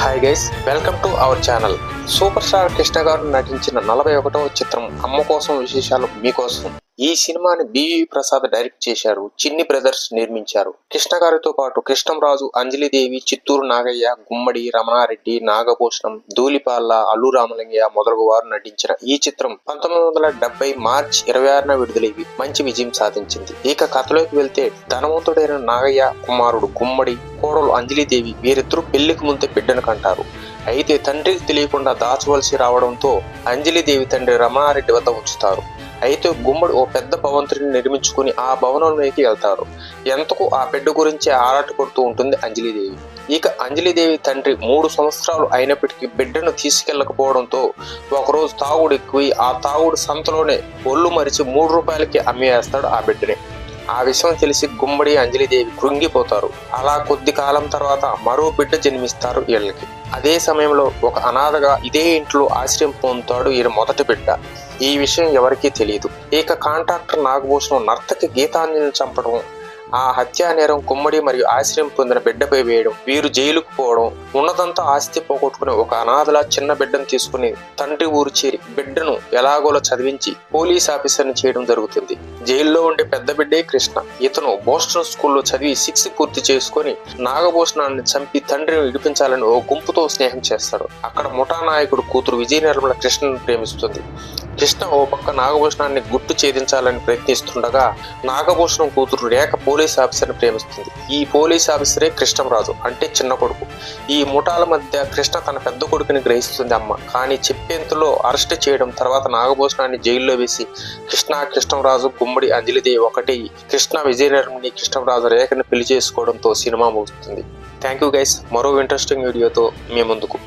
Hi guys welcome to our channel super star Krishna garu నటించిన నలభై ఒకటవ చిత్రం అమ్మ కోసం విశేషాలు మీకోసం. ఈ సినిమాని బివి ప్రసాద్ డైరెక్ట్ చేశారు చిన్ని బ్రదర్స్ నిర్మించారు. కృష్ణ గారితో పాటు కృష్ణంరాజు అంజలిదేవి చిత్తూరు నాగయ్య గుమ్మడి రమణారెడ్డి నాగభూషణం ధూలిపాల్ల అల్లు రామలింగయ్య మొదలగు వారు నటించిన ఈ చిత్రం పంతొమ్మిది వందల డెబ్బై మార్చి ఇరవై ఆరున విడుదలైంది. మంచి విజయం సాధించింది. ఇక కథలోకి వెళ్తే ధనవంతుడైన నాగయ్య కుమారుడు గుమ్మడి కోడలు అంజలిదేవి వీరిద్దరూ పెళ్ళికి ముందే బిడ్డను కంటారు. అయితే తండ్రికి తెలియకుండా దాచవలసి రావడంతో అంజలిదేవి తండ్రి రమణారెడ్డి వద్ద ఉంచుతారు. అయితే గుమ్మడి ఓ పెద్ద భవంతుడిని నిర్మించుకుని ఆ భవనంలోకి వెళ్తారు. ఎంతకు ఆ బిడ్డ గురించి ఆరాట పడుతూ ఉంటుంది అంజలిదేవి. ఇక అంజలిదేవి తండ్రి మూడు సంవత్సరాలు అయినప్పటికీ బిడ్డను తీసుకెళ్ళకపోవడంతో ఒకరోజు తాగుడు ఎక్కువ ఆ తాగుడు సంతలోనే ఒళ్ళు మరిచి మూడు రూపాయలకి అమ్మేస్తాడు ఆ బిడ్డని. ఆ విషయం తెలిసి గుమ్మడి అంజలిదేవి కృంగిపోతారు. అలా కొద్ది కాలం తర్వాత మరో బిడ్డ జన్మిస్తారు వీళ్ళకి. అదే సమయంలో ఒక అనాథగా ఇదే ఇంట్లో ఆశ్రయం పొందుతాడు ఈయన మొదటి బిడ్డ. ఈ విషయం ఎవరికీ తెలియదు. ఇక కాంట్రాక్టర్ నాగభూషణం నర్తకి గీతాంజలిని చంపడం ఆ హత్యా నేరం కుమ్మడి మరియు ఆశ్రయం పొందిన బిడ్డపై వేయడం వీరు జైలుకు పోవడం ఉన్నదంతా ఆస్తి పోగొట్టుకుని ఒక అనాథలా చిన్న బిడ్డను తీసుకుని తండ్రి ఊరు చేరి బిడ్డను ఎలాగోలా చదివించి పోలీస్ ఆఫీసర్ని చేయడం జరుగుతుంది. జైల్లో ఉండే పెద్ద బిడ్డే కృష్ణ. ఇతను బోస్టన్ స్కూల్లో చదివి సిక్స్ పూర్తి చేసుకుని నాగభూషణాన్ని చంపి తండ్రిని విడిపించాలని ఓ గుంపుతో స్నేహం చేస్తాడు అక్కడ ముఠా నాయకుడు కూతురు విజయ నిర్మల కృష్ణను ప్రేమిస్తుంది. కృష్ణ ఓ పక్క నాగభూషణాన్ని గుట్టు ఛేదించాలని ప్రయత్నిస్తుండగా నాగభూషణం కూతురు రేఖ పోలీస్ ఆఫీసర్ని ప్రేమిస్తుంది. ఈ పోలీస్ ఆఫీసరే కృష్ణంరాజు అంటే చిన్న కొడుకు. ఈ ముఠాల మధ్య కృష్ణ తన పెద్ద కొడుకుని గ్రహిస్తుంది అమ్మ. కానీ చెప్పేంతలో అరెస్ట్ చేయడం తర్వాత నాగభూషణాన్ని జైల్లో వేసి కృష్ణ కృష్ణంరాజు గుమ్మడి అంజలిదేవి ఒకటి కృష్ణ విజయనగరంని కృష్ణంరాజు రేఖని పెళ్ళి చేసుకోవడంతో సినిమా ముగుస్తుంది. Thank you guys. మరో ఇంట్రెస్టింగ్ వీడియోతో మీ ముందుకు.